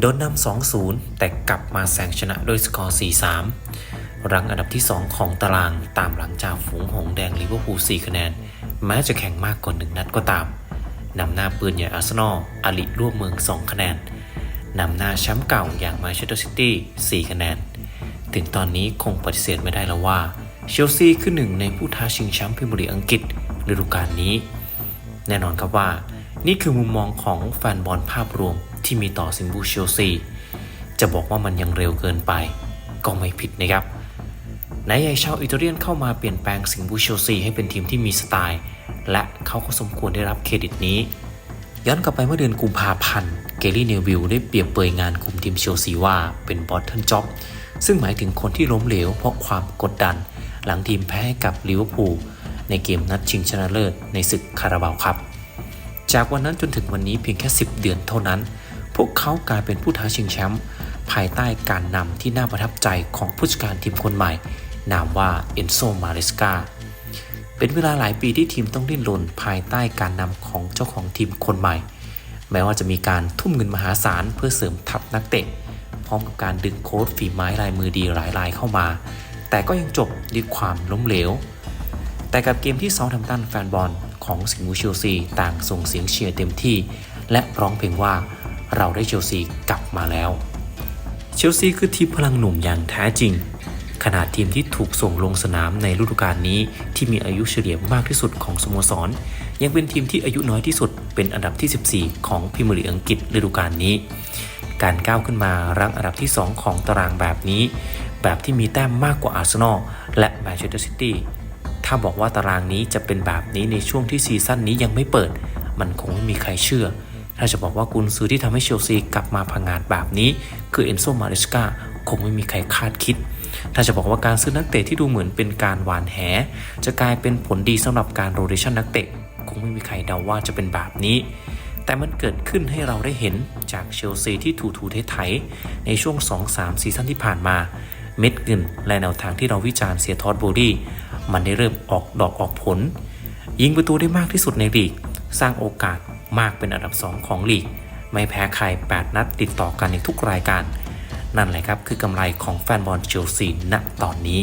โดนนำ 2-0 แต่กลับมาแซงชนะด้วยสกอร์ 4-3 รังอันดับที่ 2 ของตารางตามหลังจากฝูงหงแดงลิเวอร์พูล 4 คะแนน แม้จะแข่งมากกว่า 1 นัดก็ตาม นำหน้าปืนใหญ่อาร์เซนอลอาลิร่วมเมือง 2 คะแนน นำหน้าแชมป์เก่าอย่างมาเชสเตอร์ซิตี้ 4 คะแนน ถึงตอนนี้คงปฏิเสธไม่ได้แล้วว่า เชลซีคือหนึ่งในผู้ท้าชิงแชมป์พรีเมียร์ลีกอังกฤษฤดูกาลนี้ แน่นอนครับว่า นี่คือมุมมองของแฟนบอลภาพรวม ที่มีต่อสิงบูเชลซีจะบอกว่ามันยังเร็วเกินไป ก็ไม่ผิดนะครับนายใหญ่ชาวอิตาเลียนเข้ามาเปลี่ยนแปลงสิงบูเชลซีให้เป็นทีมที่มีสไตล์ และเขาก็สมควรได้รับเครดิตนี้ ย้อนกลับไปเมื่อเดือนกุมภาพันธ์เกลลี่เนวิลได้เปรียบเปยงานคุมทีมเชลซีว่าเป็นบอทเทิลจ็อบซึ่งหมายถึงคนที่ล้มเหลวเพราะความกดดัน หลังทีมแพ้กับลิเวอร์พูลในเกมนัดชิงชนะเลิศในศึกคาราบาวครับ จากวันนั้นจนถึงวันนี้เพียงแค่ 10 เดือนเท่านั้น พวกเขากลายเป็นผู้ท้าชิงแชมป์ภายใต้การนำที่น่าประทับใจของผู้จัดการทีมคนใหม่ นามว่าเอนโซมาเลสกาเป็นเวลาหลายปีที่ทีมต้องดิ้นรนภายใต้การนำของเจ้าของทีมคนใหม่ แม้ว่าจะมีการทุ่มเงินมหาศาลเพื่อเสริมทัพนักเตะพร้อมกับการดึงโค้ชฝีไม้ลายมือดีหลายรายเข้ามา แต่ก็ยังจบด้วยความล้มเหลว แต่กับเกมที่ซาท์แฮมตันแฟนบอลของสิงห์บูเชลซีต่างส่งเสียงเชียร์เต็มที่ และร้องเพลงว่า เราได้เชลซีกลับมาแล้ว เชลซีคือทีมพลังหนุ่มอย่างแท้จริง ขนาดทีมที่ถูกส่งลงสนามในฤดูกาลนี้ที่มีอายุเฉลี่ยมากที่สุดของสโมสร ยังเป็นทีมที่อายุน้อยที่สุดเป็นอันดับที่ 14 ของพรีเมียร์ลีกอังกฤษฤดูกาลนี้ การก้าวขึ้นมารั้งอันดับที่ 2 ของตารางแบบนี้ แบบที่มีแต้มมากกว่าอาร์เซนอลและแมนเชสเตอร์ซิตี้ถ้าบอกว่าตารางนี้จะเป็นแบบนี้ในช่วงที่ซีซั่นนี้ยังไม่เปิด มันคงไม่มีใครเชื่อ ถ้าจะบอกว่ากุนซือที่ทำให้เชลซีกลับมาพังงาดแบบนี้ คือเอนโซมาริสกาคงไม่มีใครคาดคิด ถ้าจะบอกว่าการซื้อนักเตะที่ดูเหมือนเป็นการหวานแห จะกลายเป็นผลดีสำหรับการโรเ t ชันนักเตะคงไม่มีใครเดาว่าจะเป็นแบบนี้ แต่มันเกิดขึ้นให้เราได้เห็นจากเชลซีที่ถูถูไถๆในช่วง 2-3 ซีซั่นที่ผ่านมา เม็ดเงินและแนวทางที่เราวิจารณ์เสียทอดโบดี้มันได้เริ่มออกดอกออกผล ยิงประตูได้มากที่สุดในลีก สร้างโอกาส มากเป็นอันดับ 2 ของลีก ไม่แพ้ใคร 8 นัดติดต่อกันในทุกรายการ นั่นแหละครับคือกำไรของแฟนบอลเชลซีณตอนนี้